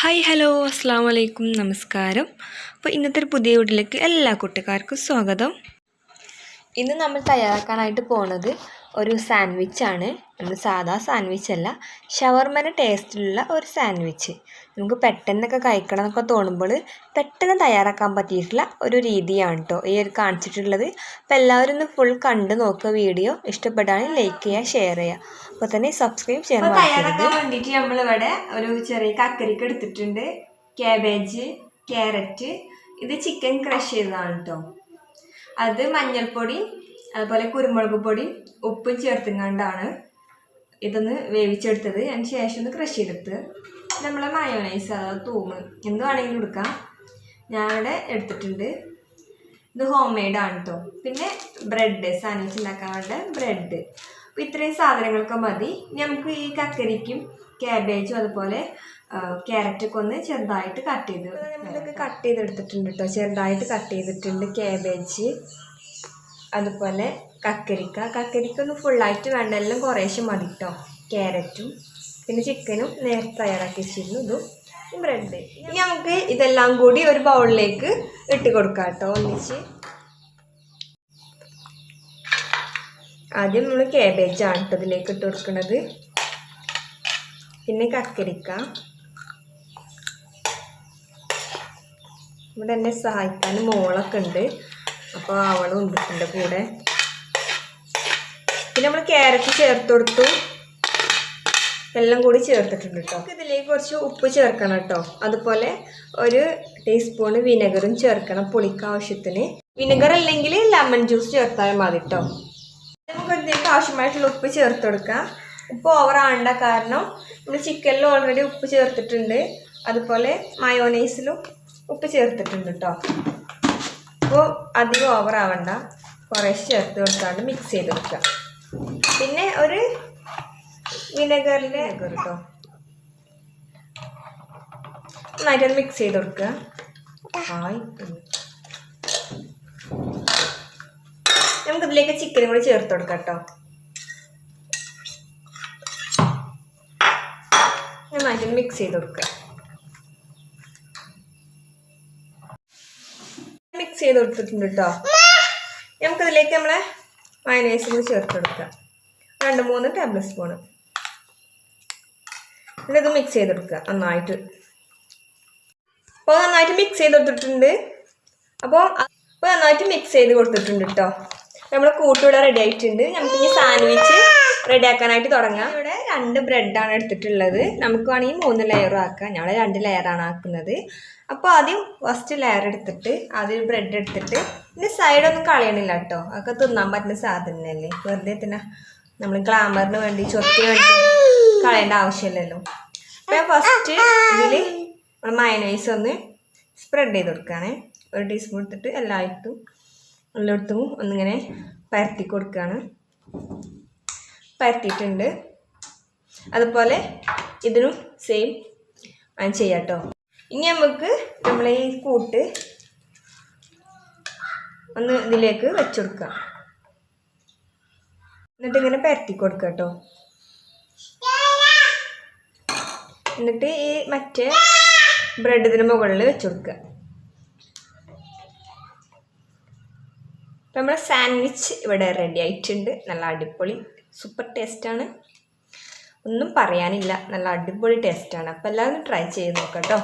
Hi hello അസ്സാം വലൈക്കും നമസ്കാരം. അപ്പോൾ ഇന്നത്തെ ഒരു പുതിയ വീട്ടിലേക്ക് എല്ലാ കുട്ടിക്കാർക്കും സ്വാഗതം. ഇന്ന് നമ്മൾ തയ്യാറാക്കാനായിട്ട് പോണത് ഒരു സാൻഡ്വിച്ചാണ്. നമ്മൾ സാധാ സാൻഡ്വിച്ച് അല്ല ഷവർമന ടേസ്റ്റിലുള്ള ഒരു സാൻഡ്വിച്ച്. നമുക്ക് പെട്ടെന്നൊക്കെ കഴിക്കണം എന്നൊക്കെ തോന്നുമ്പോൾ പെട്ടെന്ന് തയ്യാറാക്കാൻ പറ്റിയിട്ടുള്ള ഒരു രീതിയാണ് കേട്ടോ ഈ ഒരു കാണിച്ചിട്ടുള്ളത്. അപ്പോൾ എല്ലാവരും ഒന്ന് ഫുൾ കണ്ട് നോക്കുക വീഡിയോ. ഇഷ്ടപ്പെട്ടാണെങ്കിൽ ലൈക്ക് ചെയ്യുക ഷെയർ ചെയ്യുക. അപ്പോൾ തന്നെ സബ്സ്ക്രൈബ് ചെയ്യാൻ തയ്യാറാക്കാൻ വേണ്ടിയിട്ട് നമ്മളിവിടെ ഒരു ചെറിയ കക്കരിക്ക് എടുത്തിട്ടുണ്ട്. ക്യാബേജ് ക്യാരറ്റ് ഇത് ചിക്കൻ ക്രഷ് ചെയ്തതാണ് കേട്ടോ അത് മഞ്ഞൾപ്പൊടി അതുപോലെ കുരുമുളക് പൊടി ഉപ്പും ചേർത്തുങ്ങാണ്ടാണ് ഇതൊന്ന് വേവിച്ചെടുത്തത്. അതിന് ശേഷം ഒന്ന് ക്രഷ് ചെയ്തെടുത്ത് നമ്മളെ മയോണൈസ് അതായത് തൂമ് എന്ത് വേണമെങ്കിലും എടുക്കാം. ഞാനിവിടെ എടുത്തിട്ടുണ്ട്. ഇത് ഹോം മെയ്ഡ് ആണ് കേട്ടോ പിന്നെ ബ്രെഡ് സാൻഡ്വിച്ച് വേണ്ട ബ്രെഡ് അപ്പോൾ ഇത്രയും സാധനങ്ങളൊക്കെ മതി. നമുക്ക് ഈ കക്കരിക്കും ക്യാബേജും അതുപോലെ ക്യാരറ്റൊക്കെ ഒന്ന് ചെറുതായിട്ട് കട്ട് ചെയ്ത് നമ്മളിതൊക്കെ കട്ട് ചെയ്തെടുത്തിട്ടുണ്ട് കേട്ടോ ചെറുതായിട്ട് കട്ട് ചെയ്തിട്ടുണ്ട് ക്യാബേജ് അതുപോലെ കക്കരിക്ക. കക്കരിക്ക ഒന്ന് ഫുള്ളായിട്ട് വേണ്ട. എല്ലാം കുറേശ്ശെ മതി കേട്ടോ ക്യാരറ്റും പിന്നെ ചിക്കനും നേരത്തെ തയ്യാറാക്കി വെച്ചിരുന്നു ഇതും ബ്രെഡ് ഇനി നമുക്ക് ഇതെല്ലാം കൂടി ഒരു ബൗളിലേക്ക് ഇട്ട് കൊടുക്കാം കേട്ടോ ഒന്നിച്ച്. ആദ്യം നമ്മൾ ക്യാബേജാണ് കേട്ടോ ഇതിലേക്ക് ഇട്ട് കൊടുക്കുന്നത് പിന്നെ കക്കരിക്ക. ഇവിടെ എന്നെ സഹായിക്കാൻ മോളൊക്കെ ഉണ്ട്. അപ്പോൾ അവളും ഉണ്ട് എന്റെ കൂടെ. പിന്നെ നമ്മൾ ക്യാരറ്റ് ചേർത്ത് കൊടുത്തു. എല്ലാം കൂടി ചേർത്തിട്ടുണ്ട് കേട്ടോ ഇതിലേക്ക് കുറച്ച് ഉപ്പ് ചേർക്കണം കേട്ടോ അതുപോലെ ഒരു ടീസ്പൂണ് വിനെഗറും ചേർക്കണം പുളിക്ക് ആവശ്യത്തിന്. വിനെഗർ അല്ലെങ്കിൽ ലെമൺ ജ്യൂസ് ചേർത്താൽ മതി കേട്ടോ നമുക്ക് ഇതിലേക്ക് ആവശ്യമായിട്ടുള്ള ഉപ്പ് ചേർത്ത് കൊടുക്കാം. ഉപ്പ് ഓവർ ആണ്ട കാരണം നമ്മൾ ചിക്കനിൽ ഓൾറെഡി ഉപ്പ് ചേർത്തിട്ടുണ്ട്. അതുപോലെ മയോനൈസിലും ഉപ്പ് ചേർത്തിട്ടുണ്ട് കേട്ടോ അപ്പോൾ അധികം ഓവറാവണ്ട കുറേശ്ശെ ചേർത്ത് കൊടുത്താണ്ട് മിക്സ് ചെയ്ത് വെക്കുക പിന്നെ ഒരു വിനെഗറിന്റെ കേട്ടോ നന്നായിട്ട് മിക്സ് ചെയ്ത് കൊടുക്കുക നമുക്ക് ഇതിലേക്ക് ചിക്കനും കൂടി ചേർത്ത് കൊടുക്കാം കേട്ടോ നന്നായിട്ട് മിക്സ് ചെയ്ത് കൊടുക്കുക മിക്സ് ചെയ്ത് കൊടുത്തിട്ടുണ്ട് കേട്ടോ നമുക്കിതിലേക്ക് നമ്മളെ മയനൈസ് കൂടി ചേർത്ത് കൊടുക്കാം രണ്ട് മൂന്ന് ടേബിൾ സ്പൂണ് എന്നിട്ട് മിക്സ് ചെയ്ത് കൊടുക്കുക നന്നായിട്ട്. അപ്പോൾ നന്നായിട്ട് മിക്സ് ചെയ്ത് കൊടുത്തിട്ടുണ്ട് അപ്പോൾ അപ്പോൾ നന്നായിട്ട് മിക്സ് ചെയ്ത് കൊടുത്തിട്ടുണ്ട് കേട്ടോ നമ്മൾ കൂട്ടിവിടെ റെഡി ആയിട്ടുണ്ട്. നമുക്ക് ഇനി സാൻഡ്വിച്ച് റെഡി ആക്കാനായിട്ട് തുടങ്ങാം. ഇവിടെ രണ്ട് ബ്രെഡാണ് എടുത്തിട്ടുള്ളത്. നമുക്ക് വേണമെങ്കിൽ മൂന്ന് ലെയർ ആക്കാം. ഞങ്ങൾ രണ്ട് ലെയറാണ് ആക്കുന്നത്. അപ്പോൾ ആദ്യം ഫസ്റ്റ് ലെയർ എടുത്തിട്ട് ആദ്യം ബ്രെഡ് എടുത്തിട്ട് പിന്നെ സൈഡൊന്നും കളയണില്ല കേട്ടോ അതൊക്കെ തിന്നാൻ പറ്റുന്ന സാധനമല്ലേ വെറുതെ തന്നെ നമ്മൾ ഗ്ലാമറിന് വേണ്ടി ചൊത്തിന് വേണ്ടി കളയേണ്ട ആവശ്യമില്ലല്ലോ. അപ്പോൾ ഫസ്റ്റ് ഇതിൽ നമ്മൾ മയനൈസ് ഒന്ന് സ്പ്രെഡ് ചെയ്ത് കൊടുക്കുകയാണേ. ഒരു ടീസ്പൂൺ എടുത്തിട്ട് എല്ലായിടത്തും എല്ലായിടത്തും ഒന്നിങ്ങനെ പരത്തി കൊടുക്കുകയാണ്. പരത്തിയിട്ടുണ്ട്. അതുപോലെ ഇതിനും സെയിം ചെയ്യാം കേട്ടോ ഇനി നമുക്ക് നമ്മൾ ഈ കൂട്ട് ഒന്ന് ഇതിലേക്ക് വെച്ചുകൊടുക്കാം എന്നിട്ട് ഇങ്ങനെ പരത്തി കൊടുക്കുക കേട്ടോ എന്നിട്ട് ഈ മറ്റേ ബ്രെഡ് മുകളിൽ വെച്ച് കൊടുക്കുക അപ്പം നമ്മുടെ സാൻഡ്വിച്ച് ഇവിടെ റെഡി ആയിട്ടുണ്ട്. നല്ല അടിപൊളി സൂപ്പർ ടേസ്റ്റാണ് ഒന്നും പറയാനില്ല. നല്ല അടിപൊളി ടേസ്റ്റാണ് അപ്പോൾ എല്ലാവരും ട്രൈ ചെയ്ത് നോക്കാം കേട്ടോ